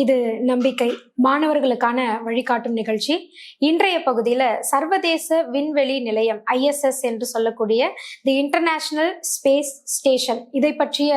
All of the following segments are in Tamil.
இது நம்பிக்கை. மாணவர்களுக்கான வழிகாட்டும் நிகழ்ச்சி. இன்றைய பகுதியில் சர்வதேச விண்வெளி நிலையம் ஐஎஸ்எஸ் என்று சொல்லக்கூடிய தி இன்டர்நேஷனல் ஸ்பேஸ் ஸ்டேஷன் இதை பற்றிய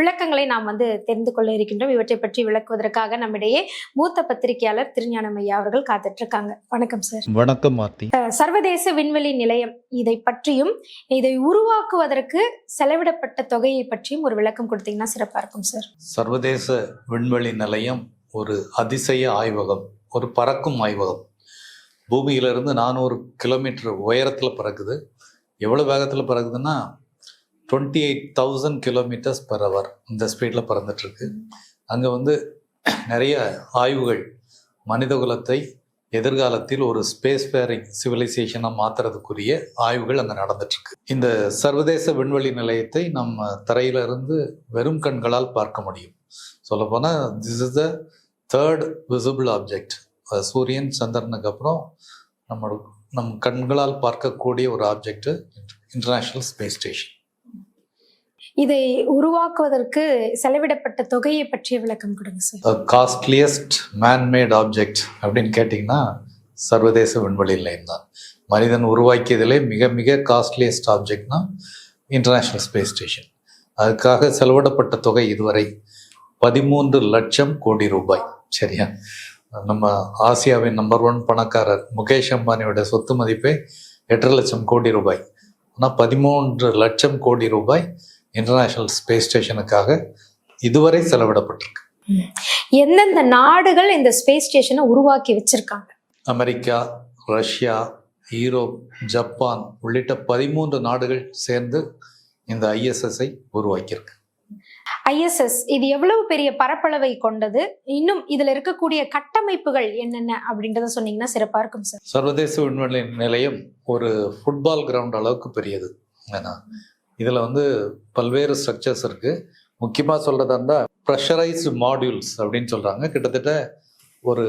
விளக்கங்களை நாம் வந்து தெரிந்து கொள்ள இருக்கின்றோம். இவற்றை பற்றி விளக்குவதற்காக நம்மிடையே மூத்த பத்திரிகையாளர் திருஞானம் ஐயா அவர்கள் காத்துட்டு இருக்காங்க வணக்கம் சார் வணக்கம் மாத்தி. சர்வதேச விண்வெளி நிலையம் இதை பற்றியும் இதை உருவாக்குவதற்கு செலவிடப்பட்ட தொகையை பற்றியும் ஒரு விளக்கம் கொடுத்தீங்கன்னா சிறப்பா இருக்கும் சார் சர்வதேச விண்வெளி நிலையம் ஒரு அதிசய ஆய்வகம் ஒரு பறக்கும் ஆய்வகம். பூமியிலிருந்து நானூறு கிலோமீட்டர் உயரத்தில் பறக்குது. எவ்வளோ வேகத்தில் பறக்குதுன்னா twenty eight thousand kilometres per hour இந்த ஸ்பீடில் பறந்துட்டுருக்கு. அங்கே வந்து நிறைய ஆய்வுகள் மனிதகுலத்தை எதிர்காலத்தில் ஒரு ஸ்பேஸ் ஃபேரிங் சிவிலைசேஷனாக மாற்றுறதுக்குரிய ஆய்வுகள் அங்கே நடந்துட்டுருக்கு. இந்த சர்வதேச விண்வெளி நிலையத்தை நம்ம தரையிலிருந்து வெறும் கண்களால் பார்க்க முடியும். சொல்லப்போனால் this is the third visible object சூரியன் சந்திரனுக்கு அப்புறம் நம்மளோட நம் கண்களால் பார்க்கக்கூடிய ஒரு ஆப்ஜெக்ட் இன்டர்நேஷ்னல் ஸ்பேஸ் ஸ்டேஷன் இதை உருவாக்குவதற்கு செலவிடப்பட்ட தொகையை பற்றிய விளக்கம் கொடுங்க சார் காஸ்ட்லியஸ்ட் மேன்மேட் ஆப்ஜெக்ட் அப்படின்னு கேட்டிங்கன்னா சர்வதேச விண்வெளி நிலையம் தான். மனிதன் உருவாக்கியதிலே மிக மிக காஸ்ட்லியஸ்ட் ஆப்ஜெக்ட்னா இன்டர்நேஷ்னல் ஸ்பேஸ் ஸ்டேஷன் அதுக்காக செலவிடப்பட்ட தொகை இதுவரை. பதிமூன்று லட்சம் கோடி ரூபாய். சரியா? நம்ம ஆசியாவின் நம்பர் ஒன் பணக்காரர் முகேஷ் அம்பானியோட சொத்து மதிப்பே எட்டரை லட்சம் கோடி ரூபாய். ஆனால் பதிமூன்று லட்சம் கோடி ரூபாய் இன்டர்நேஷ்னல் ஸ்பேஸ் ஸ்டேஷனுக்காக இதுவரை செலவிடப்பட்டிருக்கு. எந்தெந்த நாடுகள் இந்த ஸ்பேஸ் ஸ்டேஷனை உருவாக்கி வச்சிருக்காங்க? அமெரிக்கா ரஷ்யா ஈரோப் ஜப்பான் உள்ளிட்ட பதிமூன்று நாடுகள் சேர்ந்து இந்த ஐஎஸ்எஸ்ஐ உருவாக்கியிருக்கு. ஐஎஸ்எஸ் இது எவ்வளவு பெரிய பரப்பளவை கொண்டது? இன்னும் இதுல இருக்கக்கூடிய கட்டமைப்புகள் என்னென்ன அப்படின்றத சொன்னீங்கன்னா சிறப்பா இருக்கும் சார் சர்வதேச விண்வெளி நிலையம் ஒரு ஃபுட்பால் கிரவுண்ட் அளவுக்கு பெரியது. ஏன்னா இதில் வந்து பல்வேறு ஸ்ட்ரக்சர்ஸ் இருக்குது முக்கியமாக சொல்கிறதா இருந்தால் ப்ரெஷரைஸ்டு மாடியூல்ஸ் அப்படின்னு சொல்கிறாங்க கிட்டத்தட்ட ஒரு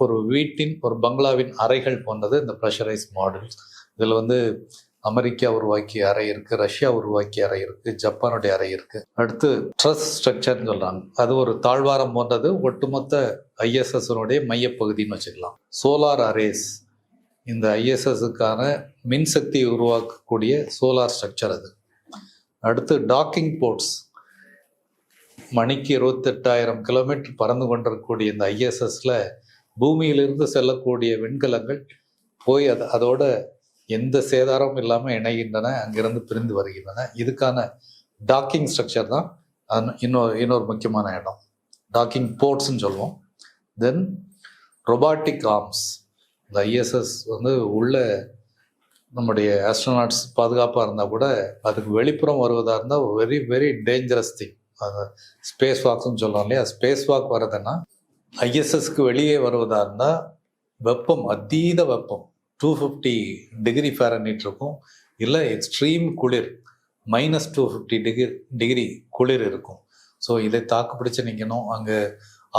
ஒரு வீட்டின் ஒரு பங்களாவின் அறைகள் போன்றது இந்த ப்ரெஷரைஸ் மாடியூல்ஸ் இதில் வந்து அமெரிக்கா உருவாக்கிய அறை இருக்குது ரஷ்யா உருவாக்கிய அறை இருக்குது ஜப்பானுடைய அறை இருக்குது அடுத்து ட்ரஸ் ஸ்ட்ரக்சர்னு சொல்கிறாங்க அது ஒரு தாழ்வாரம் போன்றது. ஒட்டுமொத்த ஐஎஸ்எஸ்னுடைய மையப்பகுதின்னு வச்சுக்கலாம். Solar arrays. இந்த ஐஎஸ்எஸ்ஸுக்கான மின்சக்தியை உருவாக்கக்கூடிய சோலார் ஸ்ட்ரக்சர் அது. அடுத்து டாக்கிங் போர்ட்ஸ். மணிக்கு இருபத்தெட்டாயிரம் கிலோமீட்டர் பறந்து கொண்டிருக்கக்கூடிய இந்த ஐஎஸ்எஸில் பூமியிலிருந்து செல்லக்கூடிய விண்கலங்கள் போய் அது அதோட எந்த சேதாரமும் இல்லாமல் இணைகின்றன அங்கிருந்து பிரிந்து வருகின்றன. இதுக்கான டாக்கிங் ஸ்ட்ரக்சர் தான் இன்னொரு இன்னொரு முக்கியமான இடம். டாக்கிங் போர்ட்ஸ்ன்னு சொல்லுவோம். தென் ரொபாட்டிக் ஆர்ம்ஸ் இந்த ஐஎஸ்எஸ் வந்து உள்ள நம்முடைய ஆஸ்ட்ரோநாட்ஸ் பாதுகாப்பாக இருந்தால் கூட அதுக்கு வெளிப்புறம் வருவதாக இருந்தால் வெரி வெரி டேஞ்சரஸ் திங் அது ஸ்பேஸ் வாக்ஸ்னு சொல்கிறோம் இல்லையா? ஸ்பேஸ் வாக் வர்றதுன்னா ஐஎஸ்எஸ்க்கு வெளியே வருவதாக இருந்தால் வெப்பம் அதீத வெப்பம். டூ ஃபிஃப்டி டிகிரி ஃபேரனீட் இருக்கும். இல்லை எக்ஸ்ட்ரீம் குளிர் minus two fifty degree degree குளிர் இருக்கும். ஸோ இதை தாக்கு பிடிச்சி நிற்கணும் அங்கே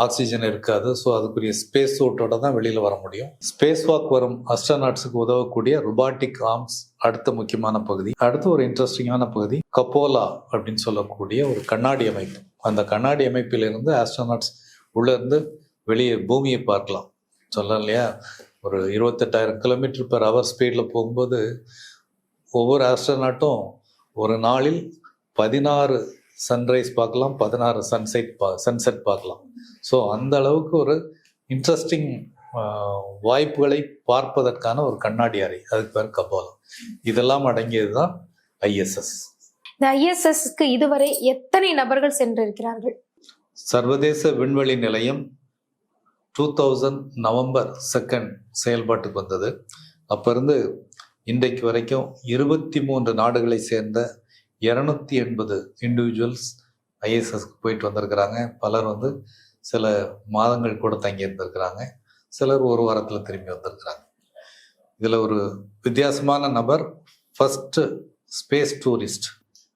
ஆக்சிஜன் இருக்காது. ஸோ அதுக்குரிய ஸ்பேஸ் சூட்டோட தான் வெளியில் வர முடியும். ஸ்பேஸ் வாக் வரும். அஸ்ட்ரோநாட்ஸுக்கு உதவக்கூடிய ருபாட்டிக் ஆர்ம்ஸ் அடுத்த முக்கியமான பகுதி. அடுத்து ஒரு இன்ட்ரெஸ்டிங்கான பகுதி கப்போலா அப்படின்னு சொல்லக்கூடிய ஒரு கண்ணாடி அமைப்பு. அந்த கண்ணாடி அமைப்பிலிருந்து ஆஸ்ட்ரோநாட்ஸ் உள்ளேருந்து வெளியே பூமியை பார்க்கலாம். சொல்லலாம் இல்லையா ஒரு இருபத்தெட்டாயிரம் கிலோமீட்டர் பெர் ஹவர் ஸ்பீடில் போகும்போது ஒவ்வொரு ஆஸ்ட்ரோநாட்டும் ஒரு நாளில் பதினாறு சன்ரைஸ் பார்க்கலாம் பதினாறு சன்செட் பா சன்செட் பார்க்கலாம். ஸோ அந்த அளவுக்கு ஒரு இன்ட்ரெஸ்டிங் வாய்ப்புகளை பார்ப்பதற்கான ஒரு கண்ணாடி அறை. அதுக்கு பேர் கபாலம். இதெல்லாம் அடங்கியது தான் ஐஎஸ்எஸ் இந்த ஐஎஸ்எஸ்க்கு இதுவரை எத்தனை நபர்கள் சென்றிருக்கிறார்கள்? சர்வதேச விண்வெளி நிலையம் டூ தௌசண்ட் நவம்பர் செகண்ட் செயல்பாட்டுக்கு வந்தது. அப்போ இருந்து இன்றைக்கு வரைக்கும் இருபத்தி மூன்று நாடுகளை சேர்ந்த இரநூத்தி எண்பது இண்டிவிஜுவல்ஸ் ஐஎஸ்எஸ்க்கு போயிட்டு வந்திருக்கிறாங்க. பலர் வந்து சில மாதங்கள் கூட தங்கி இருந்திருக்கிறாங்க. சிலர் ஒரு வாரத்தில் திரும்பி வந்திருக்கிறாங்க. இதில் ஒரு வித்தியாசமான நபர் ஃபஸ்ட்டு ஸ்பேஸ் டூரிஸ்ட்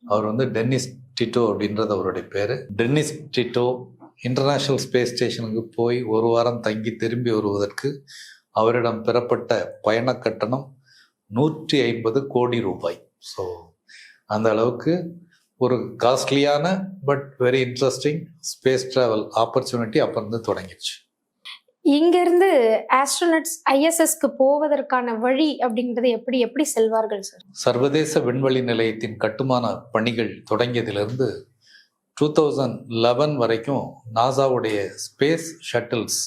அவர் வந்து டென்னிஸ் டிட்டோ அப்படின்றது அவருடைய பேர். டென்னிஸ் டிட்டோ இன்டர்நேஷ்னல் ஸ்பேஸ் ஸ்டேஷனுக்கு போய் ஒரு வாரம் தங்கி திரும்பி வருவதற்கு அவரிடம் பெறப்பட்ட பயண கட்டணம் நூற்றி ஐம்பது கோடி ரூபாய். ஸோ அந்த அளவுக்கு ஒரு காஸ்ட்லியான but very interesting space travel opportunity அப்போ இருந்து தொடங்கிடுச்சு. இங்கிருந்து ஆஸ்ட்ரோனட்ஸ் ஐஎஸ்எஸ்க்கு போவதற்கான வழி அப்படின்றது எப்படி எப்படி செல்வார்கள் சார் சர்வதேச விண்வெளி நிலையத்தின் கட்டுமான பணிகள் தொடங்கியதிலிருந்து டூ தௌசண்ட் லெவன் வரைக்கும் நாசாவுடைய ஸ்பேஸ் ஷட்டில்ஸ்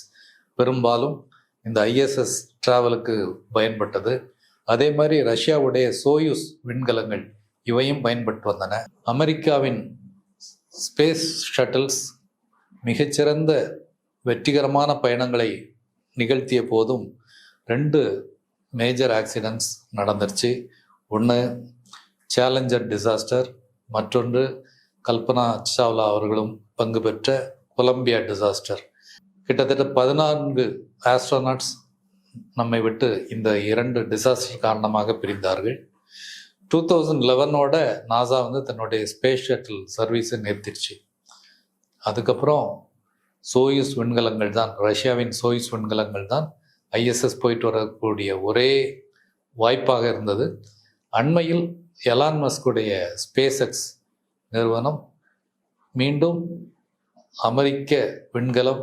பெரும்பாலும் இந்த ஐஎஸ்எஸ் டிராவலுக்கு பயன்பட்டது. அதே மாதிரி ரஷ்யாவுடைய சோயூஸ் விண்கலங்கள் இவையும் பயன்பட்டு வந்தன. அமெரிக்காவின் ஸ்பேஸ் ஷட்டில்ஸ் மிகச்சிறந்த வெற்றிகரமான பயணங்களை நிகழ்த்திய போதும் ரெண்டு மேஜர் ஆக்சிடென்ட்ஸ் நடந்துருச்சு. ஒன்று சேலஞ்சர் டிசாஸ்டர் மற்றொன்று கல்பனா சாவ்லா அவர்களும் பங்கு பெற்ற கொலம்பியா டிசாஸ்டர். கிட்டத்தட்ட பதினான்கு ஆஸ்ட்ரோநாட்ஸ் நம்மை விட்டு இந்த இரண்டு டிசாஸ்டர் காரணமாக பிரிந்தார்கள். டூ தௌசண்ட் லெவனோட நாசா வந்து தன்னுடைய ஸ்பேஸ் ஷட்டில் சர்வீஸை நிறுத்திடுச்சு. அதுக்கப்புறம் சோயிஸ் விண்கலங்கள் தான் ரஷ்யாவின் சோயிஸ் விண்கலங்கள் தான் ஐஎஸ்எஸ் போயிட்டு வரக்கூடிய ஒரே வாய்ப்பாக இருந்தது. அண்மையில் எலான் மஸ்குடைய ஸ்பேஸ் எக்ஸ் நிறுவனம் மீண்டும் அமெரிக்க விண்கலம்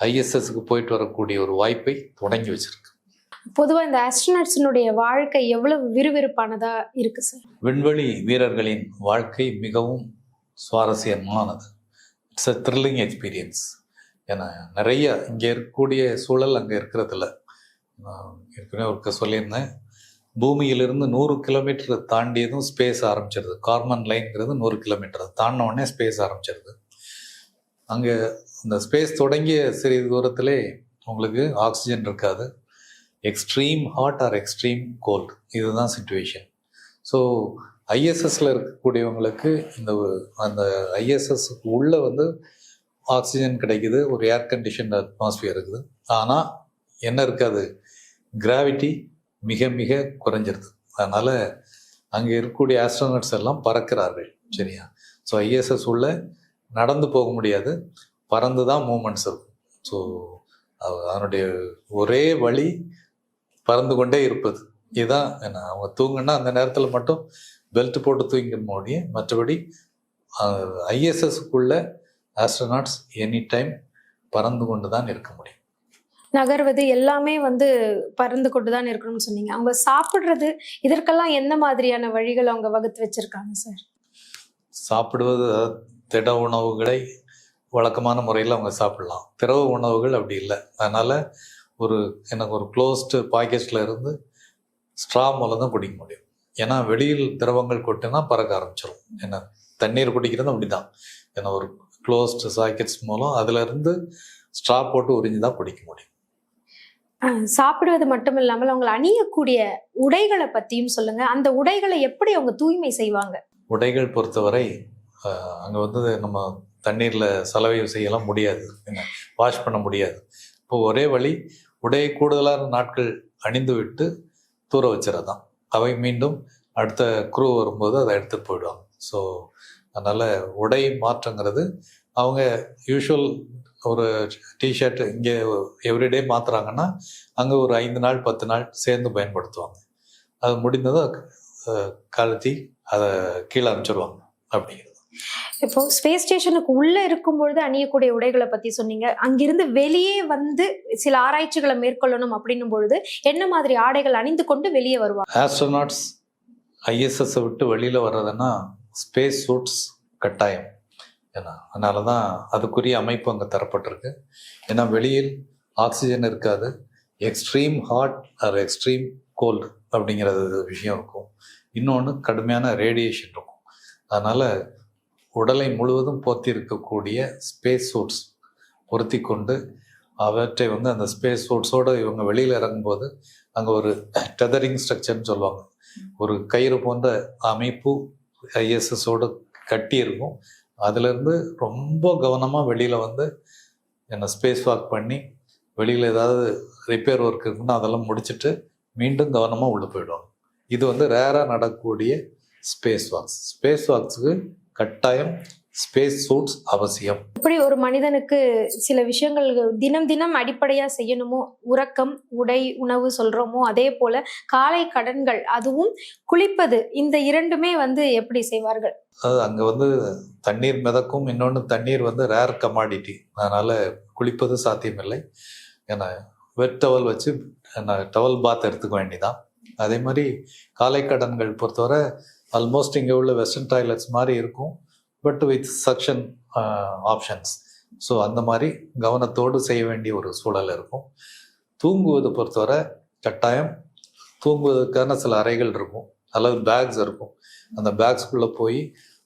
ஐஎஸ்எஸ்க்கு போயிட்டு வரக்கூடிய ஒரு வாய்ப்பை தொடங்கி வச்சிருக்கு. பொதுவா இந்த ஆஸ்ட்ரோனட்ஸினுடைய வாழ்க்கை எவ்வளவு விறுவிறுப்பானதா இருக்கு சார் விண்வெளி வீரர்களின் வாழ்க்கை மிகவும் சுவாரஸ்யமானது. இட்ஸ் அ த்ரில்லிங் எக்ஸ்பீரியன்ஸ் ஏன்னா நிறைய இங்கே இருக்கக்கூடிய சூழல் அங்கே இருக்கிறதில்ல ஏற்கனவே ஒருக்க சொல்லியிருந்தேன். பூமியிலிருந்து நூறு கிலோமீட்டர் தாண்டியதும் ஸ்பேஸ் ஆரம்பிச்சிருது. கார்மன் லைன்ங்கிறது நூறு கிலோமீட்டர் தாண்டின உடனே ஸ்பேஸ் ஆரம்பிச்சிருது. அங்கே இந்த ஸ்பேஸ் தொடங்கிய சிறிது தூரத்திலே உங்களுக்கு ஆக்சிஜன் இருக்காது. Extreme hot or extreme cold இதுதான் சுச்சுவேஷன் ஸோ ஐஎஸ்எஸ்ல இருக்கக்கூடியவங்களுக்கு இந்த அந்த ஐஎஸ்எஸ் உள்ளே வந்து ஆக்சிஜன் கிடைக்குது. ஒரு ஏர் கண்டிஷன் அட்மாஸ்பியர் இருக்குது. ஆனால் என்ன இருக்காது? கிராவிட்டி மிக மிக குறைஞ்சிருது. அதனால் அங்கே இருக்கக்கூடிய ஆஸ்ட்ரோனட்ஸ் எல்லாம் பறக்கிறார்கள் சரியா? ஸோ ஐஎஸ்எஸ் உள்ள நடந்து போக முடியாது. பறந்து தான் மூமெண்ட்ஸ் இருக்கும் ஸோ அதனுடைய ஒரே வழி பறந்து கொண்டே இருப்பது. இதுதான் என்ன அவங்க தூங்குனா அந்த நேரத்தில் மட்டும் பெல்ட் போட்டு தூங்கிற முடியும் மற்றபடி ஐஎஸ்எஸ்க்குள்ள ஆஸ்ட்ரோநாட்ஸ் எனி டைம் பறந்து கொண்டு தான் இருக்க முடியும். நகர்வது எல்லாமே வந்து பறந்து கொண்டு தான் இருக்கணும்னு சொன்னீங்க. அவங்க சாப்பிடுறது இதற்கெல்லாம் என்ன மாதிரியான வழிகள் அவங்க வகுத்து வச்சிருக்காங்க சார் சாப்பிடுவது திட உணவுகளை வழக்கமான முறையில் அவங்க சாப்பிடலாம். திரவ உணவுகள் அப்படி இல்லை. அதனால் ஒரு எனக்கு ஒரு க்ளோஸ்டு பாக்கெட்டில் இருந்து ஸ்ட்ரா மூலம் தான் குடிக்க முடியும். ஏன்னா வெளியில் திரவங்கள் கொட்டுனா பறக்க ஆரம்பிச்சிடும் ஏன்னா தண்ணீர் குடிக்கிறது அப்படி தான் ஏன்னா ஒரு க்ளோஸ்டு சாக்கெட்ஸ் மூலம் அதுல இருந்து ஸ்ட்ரா போட்டு உறிஞ்சி தான் குடிக்க முடியும். சாப்பிடுவது மட்டும் இல்லாமல் அவங்களை அணியக்கூடிய உடைகளை பற்றியும் சொல்லுங்க. அந்த உடைகளை எப்படி அவங்க தூய்மை செய்வாங்க? உடைகள் பொறுத்தவரை அங்கே வந்து நம்ம தண்ணீரில் சலவை செய்யலாம் முடியாது. வாஷ் பண்ண முடியாது. இப்போ ஒரே வழி உடையை கூடுதலான நாட்கள் அணிந்து விட்டு தூர வச்சுறதான் அவை மீண்டும் அடுத்த குரூ வரும்போது அதை எடுத்து போயிடுவாங்க. ஸோ அதனால் உடை மாற்றங்கிறது அவங்க யூஷுவல் ஒரு டிஷர்ட் இங்கே எவ்ரிடே மாற்றுறாங்கன்னா அங்கே ஒரு ஐந்து நாள் பத்து நாள் சேர்ந்து பயன்படுத்துவாங்க. அது முடிந்ததும் கழட்டி அதை கீழே அனுப்பிச்சிடுவாங்க அப்படிங்கிறது. இப்போ ஸ்பேஸ் ஸ்டேஷனுக்கு உள்ள இருக்கும் பொழுது அணியக்கூடிய உடைகளை பத்தி சொன்னீங்க. அங்கிருந்து வெளியே வந்து சில ஆராய்ச்சிகளை மேற்கொள்ளணும் அப்படின்னும் பொழுது என்ன மாதிரி ஆடைகள் அணிந்து கொண்டு வெளியே வருவாங்க? ஆஸ்ட்ரோநாட்ஸ் ஐஎஸ்எஸ்ஸை விட்டு வெளியில் வர்றதுன்னா ஸ்பேஸ் சூட்ஸ் கட்டாயம். ஏன்னா அதனால தான் அதுக்குரிய அமைப்பு அங்கே தரப்பட்டிருக்கு. ஏன்னா வெளியில் ஆக்சிஜன் இருக்காது. Extreme hot or extreme cold அப்படிங்கிறது விஷயம் இருக்கும். இன்னொன்று கடுமையான ரேடியேஷன் இருக்கும். அதனால் உடலை முழுவதும் போத்தி இருக்கக்கூடிய ஸ்பேஸ் சூட்ஸ் பொருத்தி கொண்டு அவற்றை வந்து அந்த ஸ்பேஸ் சூட்ஸோடு இவங்க வெளியில் இறங்கும்போது அங்கே ஒரு டெதரிங் ஸ்ட்ரக்சர்னு சொல்லுவாங்க. ஒரு கயிறு போன்ற அமைப்பு ஐஎஸ்எஸோடு கட்டி இருக்கும் அதுலேருந்து ரொம்ப கவனமாக வெளியில் வந்து என்னை ஸ்பேஸ் வாக் பண்ணி வெளியில் ஏதாவது ரிப்பேர் ஒர்க் இருக்குன்னா அதெல்லாம் முடிச்சுட்டு மீண்டும் கவனமாக உள்ளே போயிடுவாங்க. இது வந்து ரேராக நடக்கக்கூடிய ஸ்பேஸ் வாக்ஸ் ஸ்பேஸ் வாக்ஸுக்கு கட்டாயம் ஸ்பேஸ் சூட்ஸ் அவசியம். இப்படி ஒரு மனிதனுக்கு சில விஷயங்கள் தினம் தினம் அடிப்படையா செய்யணுமோ உறக்கம் உடை உணவு சொல்றோமோ அதே போல காலை கடன்கள் அதுவும் குளிப்பது இந்த இரண்டுமே வந்து எப்படி செய்வார்கள்? அது அங்கே வந்து தண்ணீர் மிதக்கும் இன்னொன்று தண்ணீர் வந்து ரேர் கமாடிட்டி அதனால் குளிப்பது சாத்தியமில்லை. ஏன்னா வெட் டவல் வச்சு டவல் பாத் எடுத்துக்க வேண்டிதான். அதே மாதிரி காலை கடன்கள் பொறுத்தவரை ஆல்மோஸ்ட் இங்கே உள்ள வெஸ்டர்ன் டாய்லெட்ஸ் மாதிரி இருக்கும். But with suction options so அந்த மாதிரி கவனத்தோடு செய்ய வேண்டிய ஒரு சூழல் இருக்கும். தூங்குவது பொறுத்தவரை கட்டாயம். தூங்குவதற்கான சில அறைகள் இருக்கும். அல்லது பேக்ஸ் இருக்கும். அந்த பேக்ஸ்குள்ளே போய்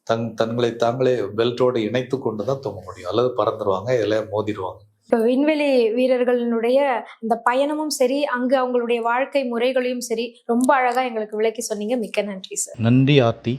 தங் தங்களை தாங்களே பெல்ட்டோடு இணைத்து கொண்டு தான் தூங்க முடியும். அல்லது பறந்துருவாங்க இதில் மோதிடுவாங்க. இப்போ விண்வெளி வீரர்களினுடைய அந்த பயணமும் சரி அங்கு அவங்களுடைய வாழ்க்கை முறைகளையும் சரி ரொம்ப அழகா எங்களுக்கு விளக்கி சொன்னீங்க. மிக்க நன்றி சார். நன்றி ஆர்த்தி.